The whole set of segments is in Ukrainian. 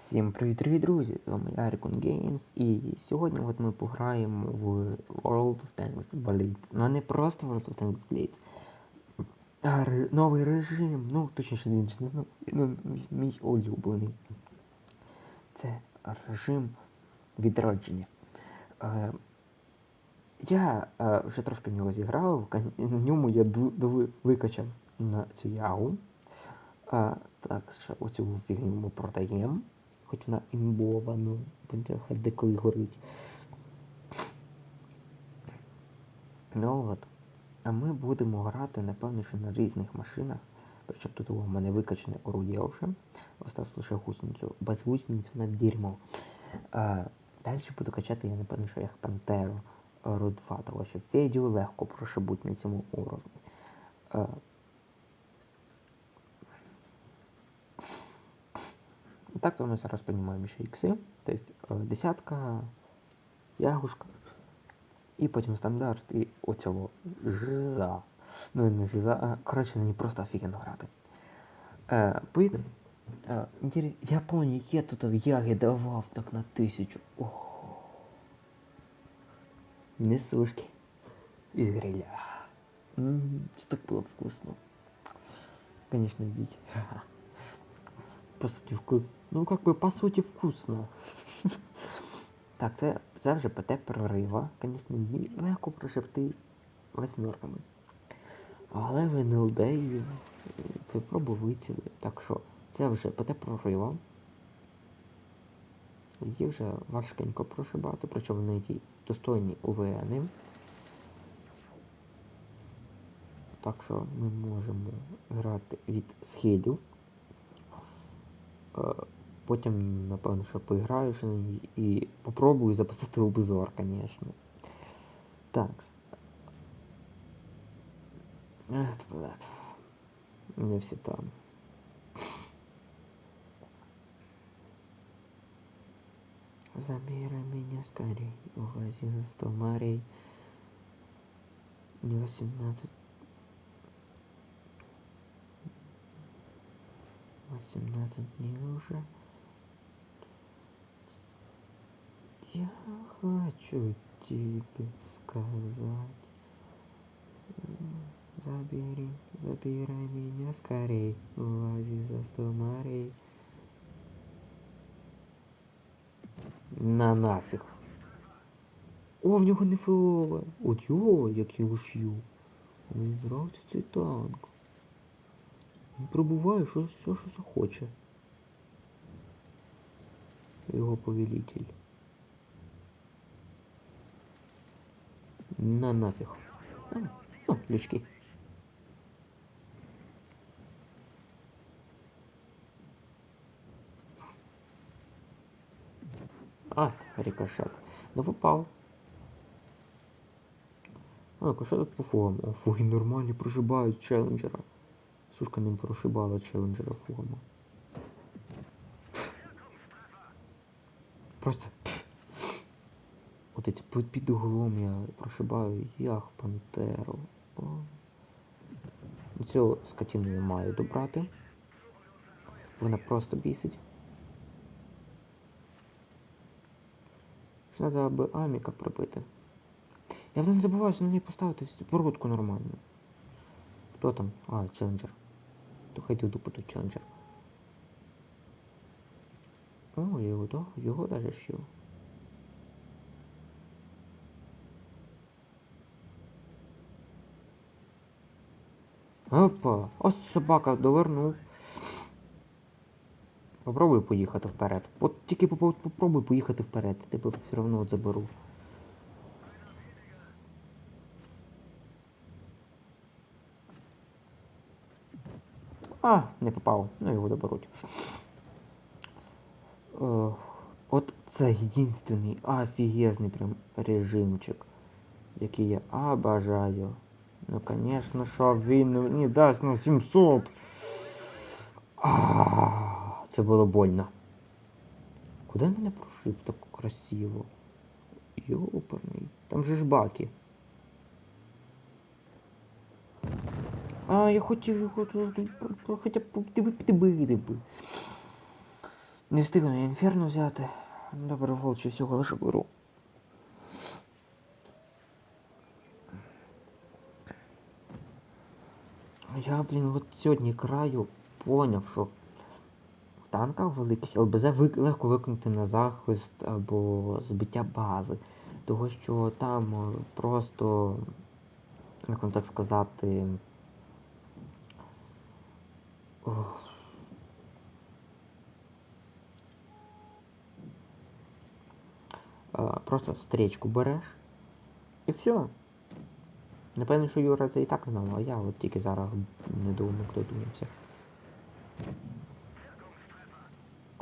Всім привіт, дорогі друзі! З вами Рікон Games і сьогодні от ми пограємо в World of Tanks Blitz. Ну не просто World of Tanks Blitz, а новий режим, ну точніше він ну, ну, мій улюблений. Це режим відродження. Е, я е, вже трошки в нього зіграв, в ньому я викачав на цю ягу. А, так, ще оцю фігню ми продаємо. Хоч вона імбова, ну, бляха, деколи горить. Ну от. А ми будемо грати, напевно, що на різних машинах. Причому тут у мене викачане орудія вже. Осталось лише гусеницю. Без гусениць вона дерьмо. А, далі буду качати, я напевно, що як Пантеру Ру 2, тому що Федю легко прошибуть на цьому уровні. А, Так, то ми зараз піднімаємо ще ікси. Тобто е, десятка, ягушка. І потім стандарт і оцього жиза. Ну не жиза, а коротше на просто офігенно грати. Е, поїдемо. Е, я пам'ятаю, я тут яги давав так на тисячу. Ого. Несушки. Із гриля. М, Це так було вкусно. Конечно, їдь. По суті, вкус. Ну, как бы, по суті, вкусно. так, це, це вже ПТ прорива. Звісно, її легко прошибти восьмерками. Але в НЛД її ви пробувиці. Так що це вже ПТ прорива. Її вже важкенько прошибати, причому вони ті достойні УВНи. Так що ми можемо грати від схилю. Е, Потім, напевно, що поіграю ще на ній і попробую записати обзор, звісно. Так. Ех, блядь. Не всі там. Забирай меня скорей, увози на сто морей. Не 18 18 дней уже. Я хочу тебе сказать. М, Забери, забирай меня скорей, увози за сто морей. На нафіг. О, в нього не фіоле. От його, як його шью. Мені нравиться цей танк. Пробуває що, все, що захоче. Його повелитель. На нафіг. О, лючки. А, рикошет. Ну попав. А, що по фугам? Фуги нормальні прошибають челенджера. Сушка не прошибала челенджера фугами. Просто. От эти під, углом я прошибаю ях пантеру. О. Ну, Цю скотину я маю добрати. Вона просто бісить. Треба би аміка пробити. Я не забуваю, що на неї поставити породку нормальну. Хто там? А, челенджер. То хай йду по тут челенджер. О, його, да? Його даже що. Опа! Ось собака довернув. Попробуй поїхати вперед. От тільки попробуй поїхати вперед, тебе все одно заберу. А, не попав. Ну його доберуть. От це єдинственний офігезний прям режимчик, який я обожаю. Ну, конечно, що він мені дасть на 700. А, це було больно. Куди мене прошив так красиво? Йоперний. Там же ж баки. А, я хотів його хоча б підбити би. Не встигну я інферно взяти. Добре, волчі всього лише беру. Я, блін, от сьогодні краю поняв, що в танках великих ЛБЗ легко виконати на захист або збиття бази. Того що там е, просто, як вам так сказати. Е, Просто стрічку береш і все. Напевно, що Юра це і так знав, а я от тільки зараз не думав, хто думався.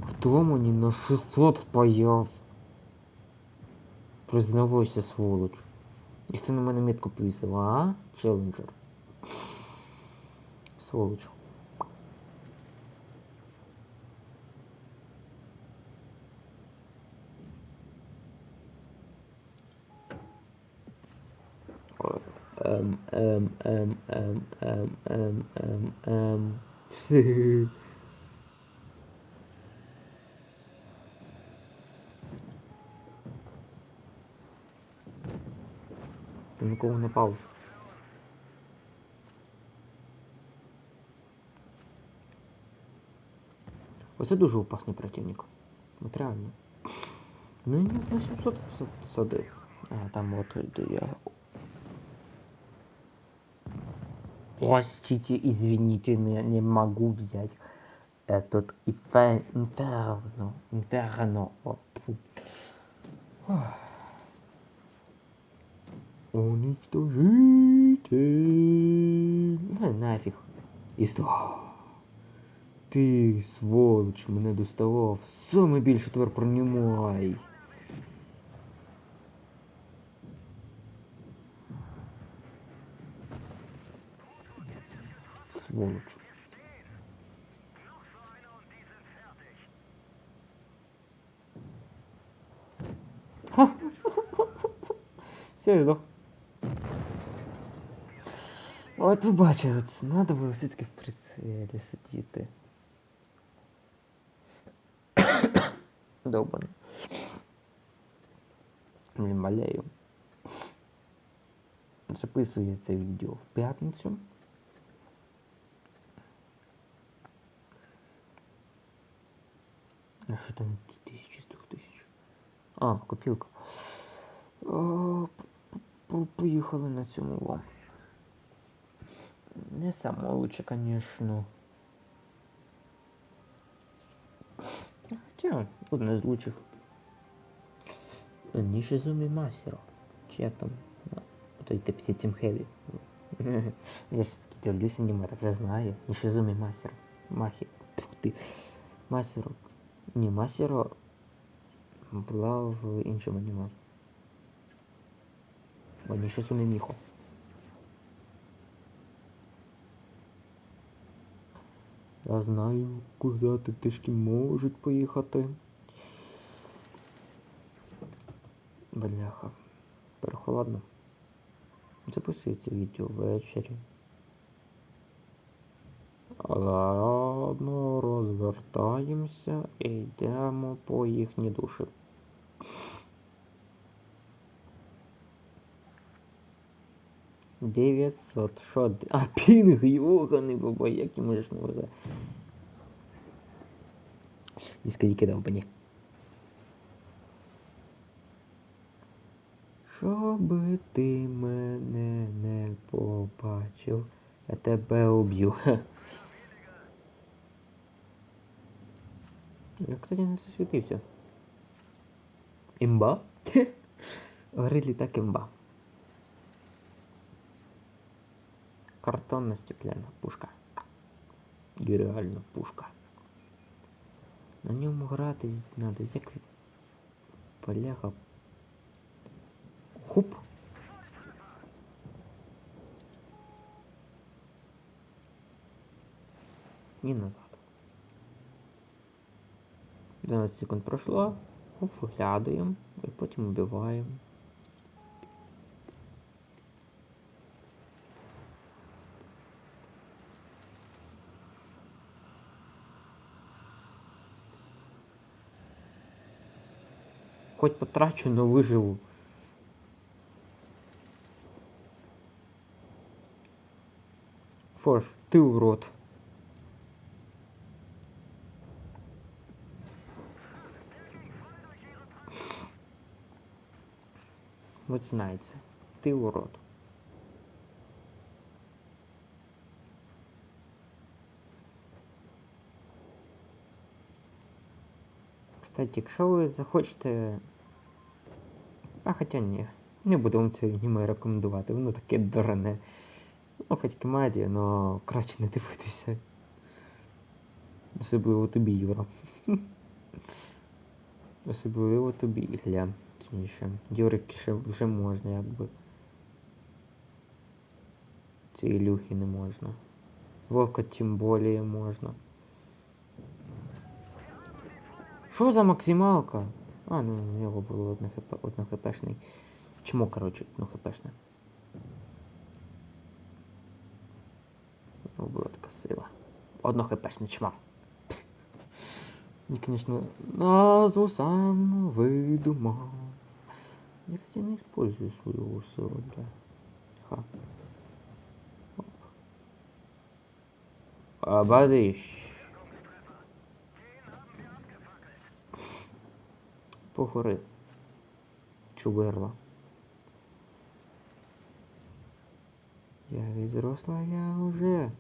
Хто мені на 600 паяв? Признавайся, сволоч. Ніхто на мене метку повісив, а? Челленджер. Сволоч. Ем, ем, ем, ем, ем, ем, ем, ем. Ти нікого не пав. Оце дуже опасний противник. От реально. Ну і на 700 садив. А там от я. Простите, извините, не, не могу взять этот инфе- инферно. Инферно. Уничтожитель. На, нафиг. І сто. Ти, сволоч, мене доставав. Саме більше тепер пронімай. Сволоч. Все, я здох. От ви бачили, це треба було все-таки в прицелі сидіти. Довбаний. Не малею. Записую я це відео в п'ятницю. Що там тисячі з двох тисяч? А, копілка. О, Поїхали на цьому вам. Не саме лучше, конечно. Хотя, одне з лучших. Нішизумі Масіро. Чи як там? А, Той Т-57 Heavy. Я ж таки дивлюсь аніме, так вже знаю. Нішизумі Масіро. Махі. Тьфу ти. Масіро. Ні, Масіро була в іншому аніме. О, Нішизумі Міхо. Я знаю, куди ти тишки можуть поїхати. Бляха. Перехолодно. Записується відео ввечері. Ладно, розвертаємося і йдемо по їхні душі. Дев'ятсот. Що? А, пінг, йоханий баба, як йому ж не везе. Дискотеки довбані. Щоби ти мене не побачив, я тебе уб'ю. Я, кстати, не засвітився. Імба? Горить літак імба. Картонна стекляна пушка. І пушка. На ньому грати треба як поляга. Хуп. І назад. 12 секунд пройшло. Хоп, виглядуємо і потім убиваємо. Хоч потрачу, но виживу. Фош, ти урод. Вот знаете, ты урод. Кстати, якщо ви захочете. А хоча ні. Не буду вам це аніме рекомендувати, воно таке дурне. Ну, хоч комедія, але краще не дивитися. Особливо тобі, Юра. Особливо тобі, Ілля. Точніше. Юрик ще вже можна, якби. Ці Ілюхи не можна. Вовка тим более можна. Що за максималка? А, ну у нього було одне хп, одно хпшний. Чмо, коротше, одно хпшне. У нього була така сила. Одно хпшне чмо. І, конечно, назву сам видумав. Кстати, не использую силу, бля. Ха. Оп. А. Погори. Чуберла. Я ведь взрослая уже.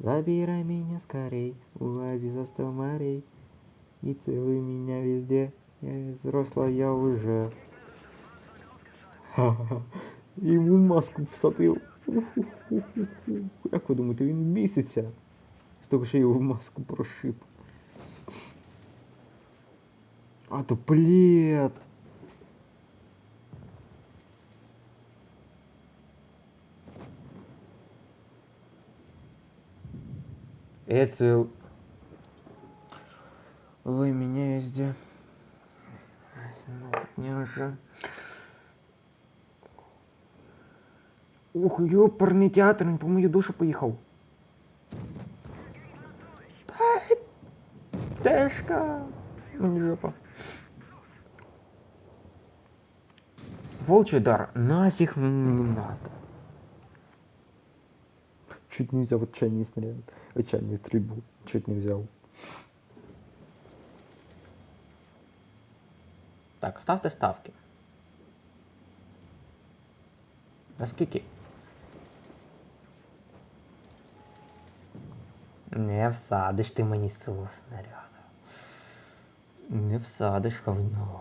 Забирай меня скорей, увози за сто морей. И целуй меня везде. Я ведь взрослая уже. Ха-ха-ха. Йому маску всадив. Як ви думаєте, він біситься? З того, що його в маску прошиб. А то плед. Эцел. Вы меня везде. 17 дней уже. Ух, ёпарный театр, він по мою душу поїхав. Та, Тешка. Мені жопа. Волчий удар, нафиг мне не надо. Чуть не взял отчаянный снаряд. Отчаянную стрельбу. Чуть не взял. Так, ставте ставки. Наскільки? Не всадиш ти мені з цього снаряду. Не всадиш говно.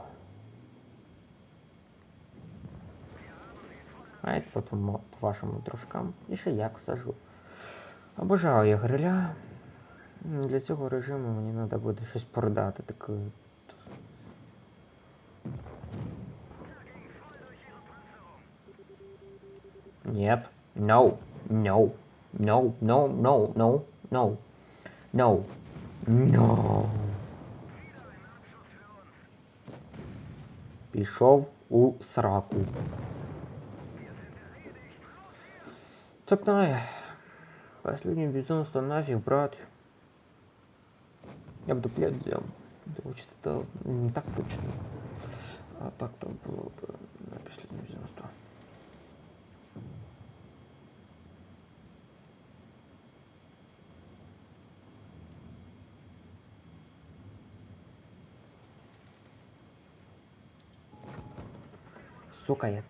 Знаєте, по, тому, по вашому трошкам. І ще як сажу. Обожаю я гриля. Для цього режиму мені треба буде щось продати таке. Нет. No. No. No. No. No. No. No. No. No. Пішов у сраку. Цепная. Последнее безумство нафиг, брат. Я бы дуплет взял. Звучит это не так точно. А так-то было бы на последнее безумство. Сука, я...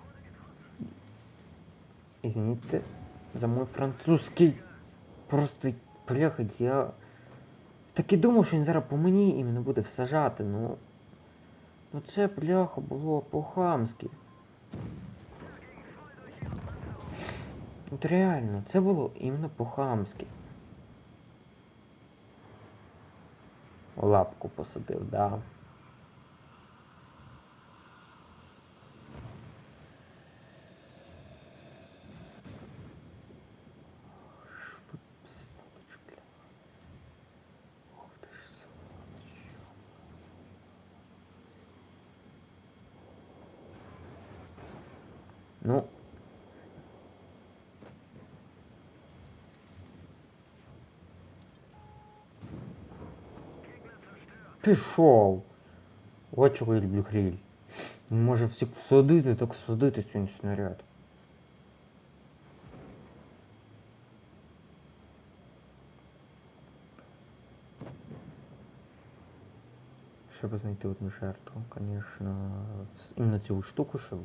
Извините за мой французский. Просто, бляха, я... Так і думав, що він зараз по мені іменно буде всажати, ну... Ну це, бляха, було по-хамськи. От реально, це було іменно по-хамськи. Лапку посадив, да. Ну. Пішов. От чого я люблю гриль. Він може всіх всадити, так всадити цей снаряд. Щоб знайти одну жертву, звісно, іменно цю штуку, щоб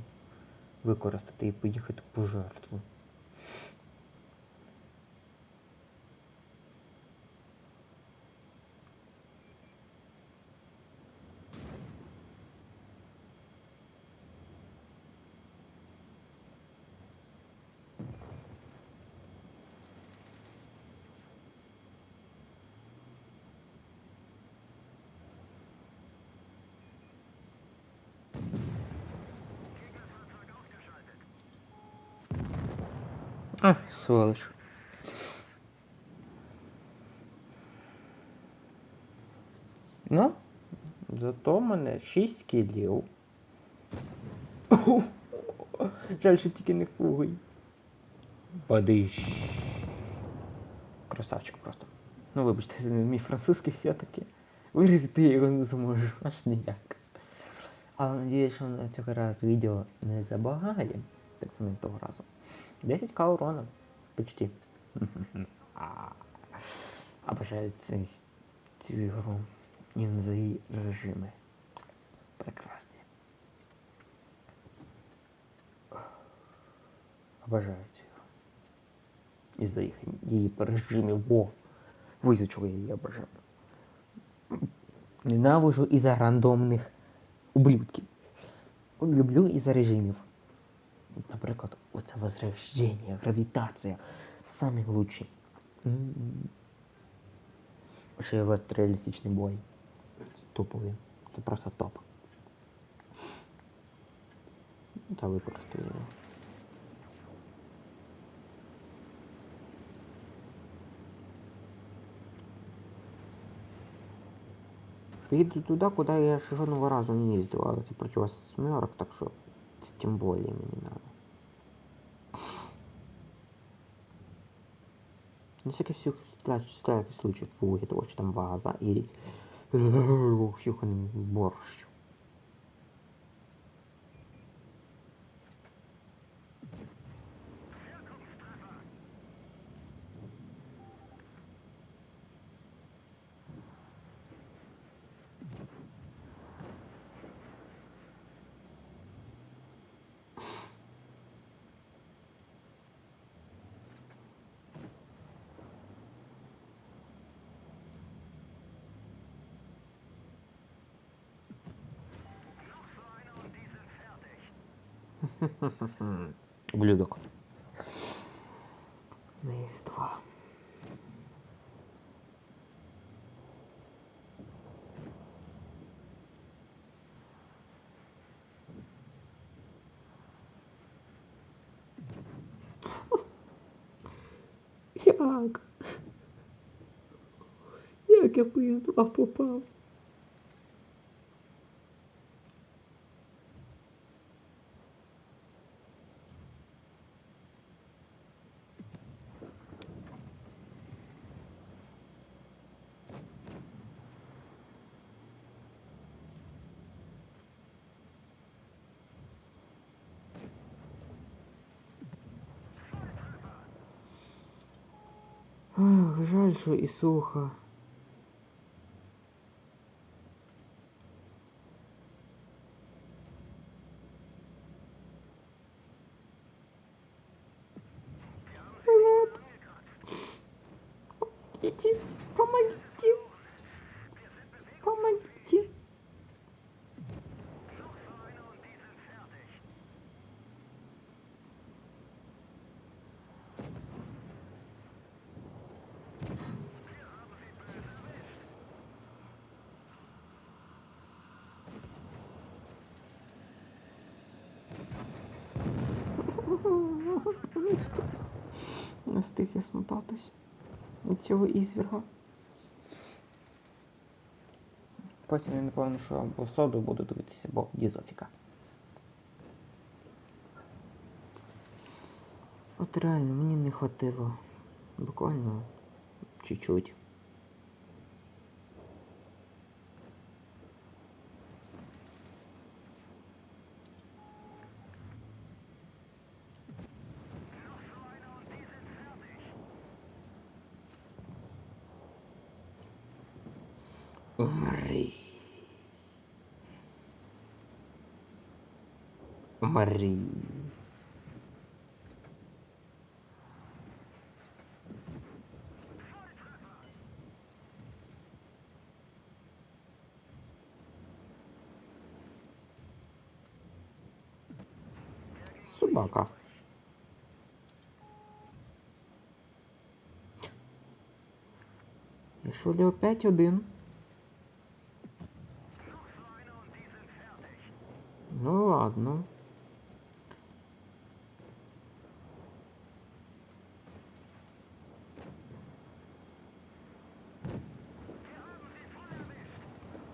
Використати і поїхати по жертву. А, сволоч. Ну, зато в мене 6 кілів. Жаль, що тільки не фугой. Бадиш. Красавчик просто. Ну, вибачте, мій французький все-таки. Вирізати я його не зможу, аж ніяк. Але надіюсь, що на цього разу відео не забагає, так само того разу. 10к урона. Почти. Обожаю цю, ігру. І за режими. Прекрасні. Обожаю цю ігру. І за їх, її режимів. Во! Ви за чого я її обожаю. Ненавижу із-за рандомних ублюдків. Люблю із-за режимів. Наприклад, оце возрождення, гравітація. Самі лучші. Ще є реалістичний бой. Топовий. Це просто топ. Ну, Та використаю його. Поїду туди, куди я ще жодного разу не їздив, але це проти вас смерок, так що це тим більше мені надо. На всякий всю всякий случай фу, это очень там ваза и борщ. Ублюдок. Есть два. Як? Як я поїздила попав? Ах, жаль, що і сухо. Вот. Помогите, помогите. Помогите. Не встиг. Не встиг я смотатись від цього ізвірга. Потім я напевно, що або соду буду дивитися, бо дізофіка. От реально, мені не хватило. Буквально чуть-чуть. Умри. Собака. Що ли опять один? Ну ладно.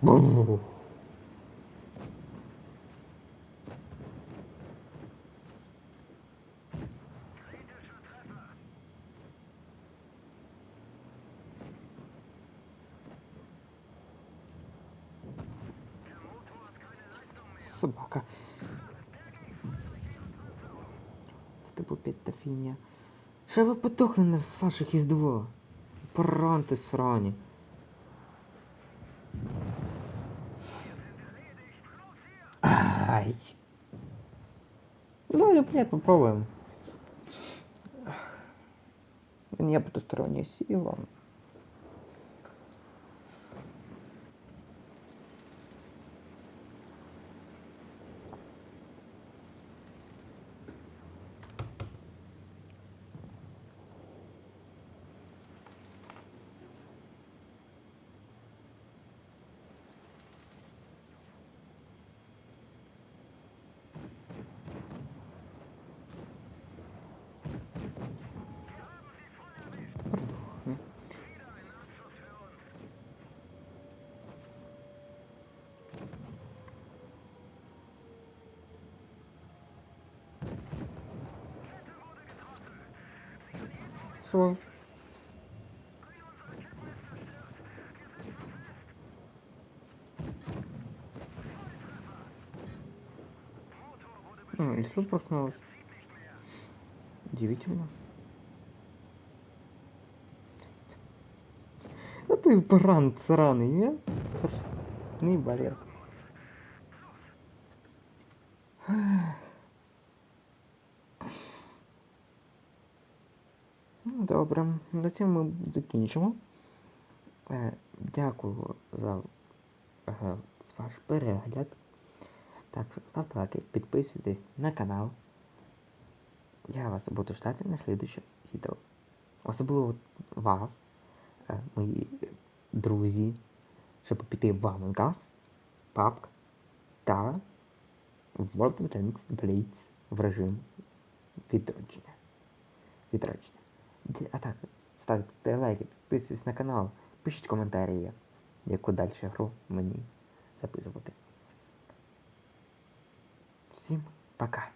Бух. Собака. Типу підтафіння. Ще ви потухли з ваших із двох. Поранти срані. Ай. Ну, Давай, блядь, попробуем. Меня потусторонняя сила. Що? А, лесу проснулась. Удивительно. А ты баран сраный, не? Не болел. Добре, на цьому ми закінчимо. Е, дякую за е, ваш перегляд. Так, ставте лайки, підписуйтесь на канал. Я вас буду ждати на слідуюче відео. Особливо вас, е, мої друзі, щоб піти в Among PUBG та World of Tanks Blades в режим відродження. Відродження. А так, ставте лайки, підписуйтесь на канал, пишіть коментарі, яку далі гру мені записувати. Всім пока!